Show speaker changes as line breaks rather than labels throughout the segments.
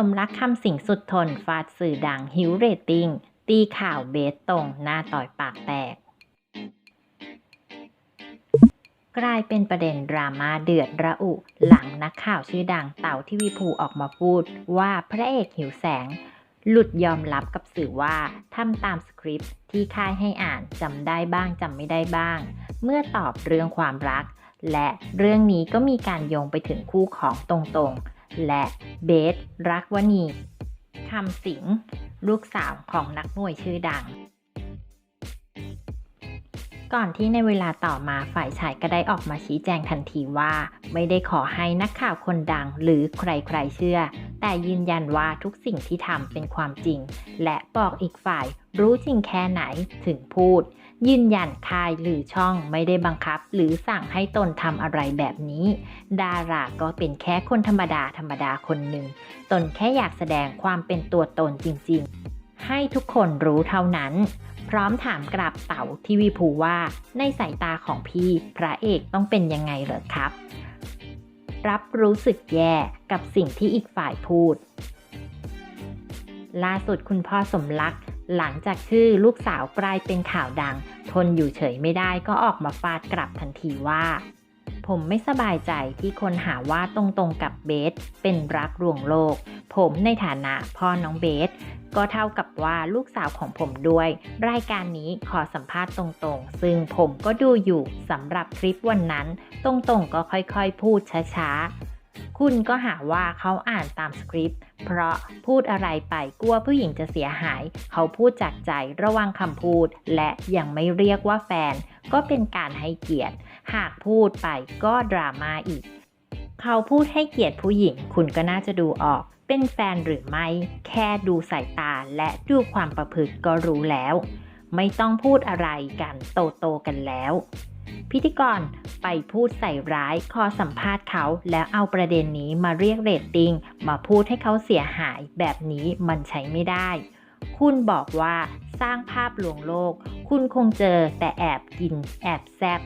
สมรักคำสิงสุดทน ฟาดสื่อดังหิวเรตติ้ง ตีข่าวเบสตรง หน้าต่อยปากแตก กลายเป็นประเด็นดราม่าเดือดระอุ หลังนักข่าวชื่อดังเต่าที่วีภูออกมาพูด ว่าพระเอกหิวแสง หลุดยอมรับกับสื่อว่าทำตามสคริปต์ที่ค่ายให้อ่านจำได้บ้างจำไม่ได้บ้าง เมื่อตอบเรื่องความรัก และเรื่องนี้ก็มีการโยงไปถึงคู่ของตรงๆ และเบสรักวณีคำสิงลูกสาวของนักมวยชื่อดัง ก่อนที่ในเวลาต่อมาฝ่ายชายก็ได้ออกมาชี้แจงทันทีว่า ไม่ได้ขอให้นักข่าวคนดังหรือใครๆเชื่อ แต่ยืนยันว่าทุกสิ่งที่ทำเป็นความจริง และบอกอีกฝ่ายรู้จริงแค่ไหนถึงพูด ยืนยันค่ายหรือช่องไม่ได้บังคับ หรือสั่งให้ตนทำอะไรแบบนี้ ดาราก็เป็นแค่คนธรรมดาธรรมดาคนหนึ่ง ตนแค่อยากแสดงความเป็นตัวตนจริงๆ ให้ทุกคนรู้เท่านั้น พร้อมถามกลับเต๋าที่วีภูว่าในสายตาของพี่พระเอกต้องเป็นยังไงเหรอครับ รับรู้สึกแย่กับสิ่งที่อีกฝ่ายพูด ล่าสุดคุณพ่อสมรัก หลังจากชื่อลูกสาวกลายเป็นข่าวดัง ทนอยู่เฉยไม่ได้ก็ออกมาฟาดกลับทันทีว่า ผมไม่สบายใจที่คนหาว่าตรงๆกับเบส เป็นรักลวงโลก ผมในฐานะพ่อน้องเบส ก็เท่ากับว่าลูกสาวของผมด้วย รายการนี้ขอสัมภาษณ์ตรงๆ ซึ่งผมก็ดูอยู่สำหรับคลิปวันนั้น ตรงๆก็ค่อยๆ พูดช้าๆ คุณก็หาว่าเขาอ่านตามสคริปต์ เพราะพูดอะไรไปกลัวผู้หญิงจะเสียหาย เขาพูดจากใจระวังคำพูด และยังไม่เรียกว่าแฟน ก็เป็นการให้เกียรติ หากพูดไปก็ดราม่าอีก เขาพูดให้เกียรติผู้หญิง คุณก็น่าจะดูออก เป็นแฟนหรือไม่ แค่ดูสายตาและดูความประพฤติก็รู้แล้ว ไม่ต้องพูดอะไรกันโตโตๆกันแล้ว พิธีกรไปพูดใส่ร้ายคอสัมภาษณ์เขา แล้วเอาประเด็นนี้มาเรียกเรตติ้งมาพูดให้เขาเสียหายแบบนี้มันใช้ไม่ได้ คุณบอกว่าสร้างภาพลวงโลก คุณคงเจอแต่แอบกินแอบแซบ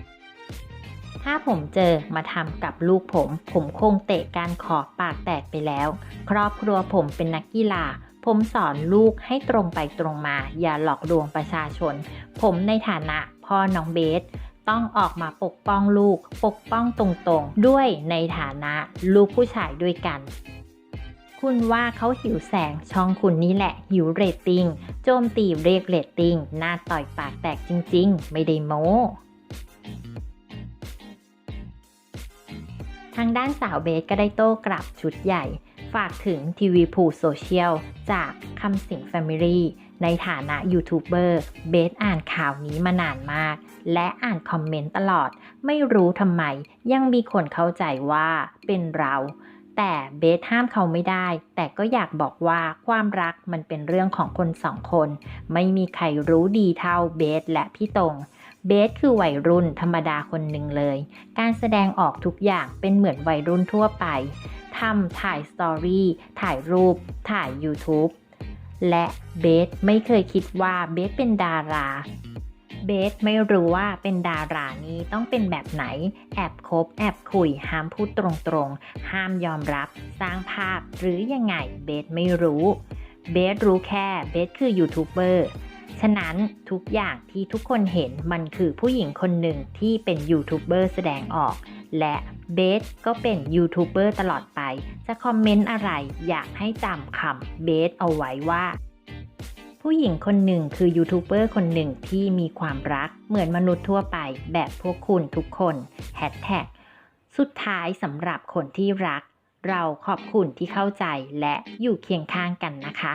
ถ้าผมเจอมาทำกับลูกผม ผมคงเตะการขอบปากแตกไปแล้ว ครอบครัวผมเป็นนักกีฬา ผมสอนลูกให้ตรงไปตรงมา อย่าหลอกลวงประชาชน ผมในฐานะพ่อน้องเบส ต้องออกมาปกป้องลูก ปกป้องตรงๆ ด้วยในฐานะลูกผู้ชายด้วยกัน คุณว่าเขาหิวแสงช่องคุณนี่แหละ หิวเรตติ้งโจมตีเรียกเรตติ้งหน้าต่อยปากแตกจริงๆ ไม่ได้โม้ทางด้านสาวเบสก็ได้โต้กลับชุดใหญ่ ฝากถึงทีวีพูโซเชียลจากคำสิงแฟมิลี่ ในฐานะยูทูบเบอร์เบสอ่านข่าวนี้มานานมาก และอ่านคอมเมนต์ตลอด ไม่รู้ทำไม ยังมีคนเข้าใจว่าเป็นเรา แต่เบสห้ามเขาไม่ได้ แต่ก็อยากบอกว่าความรักมันเป็นเรื่องของคนสองคน ไม่มีใครรู้ดีเท่าเบสและพี่ตรงเบสคือวัยรุ่นธรรมดาคนหนึ่งเลย การแสดงออกทุกอย่างเป็นเหมือนวัยรุ่นทั่วไปทำถ่ายสตอรี่ ถ่ายรูป ถ่าย YouTube และเบสไม่เคยคิดว่าเบสเป็นดาราเบสไม่รู้ว่าเป็นดารานี้ต้องเป็นแบบไหน แอบคบ แอบคุย ห้ามพูดตรงๆ ห้ามยอมรับ สร้างภาพหรือยังไง เบสไม่รู้ เบสรู้แค่ เบสคือยูทูบเบอร์ ฉะนั้นทุกอย่างที่ทุกคนเห็นมันคือผู้หญิงคนหนึ่งที่เป็นยูทูบเบอร์แสดงออก และเบสก็เป็นยูทูบเบอร์ตลอดไป จะคอมเมนต์อะไรอยากให้จำคำเบสเอาไว้ว่า ผู้หญิงคนหนึ่งคือยูทูบเบอร์คนหนึ่งที่มีความรักเหมือนมนุษย์ทั่วไปแบบพวกคุณทุกคนแฮชแท็กสุดท้ายสำหรับคนที่รัก เราขอบคุณที่เข้าใจและอยู่เคียงข้างกันนะคะ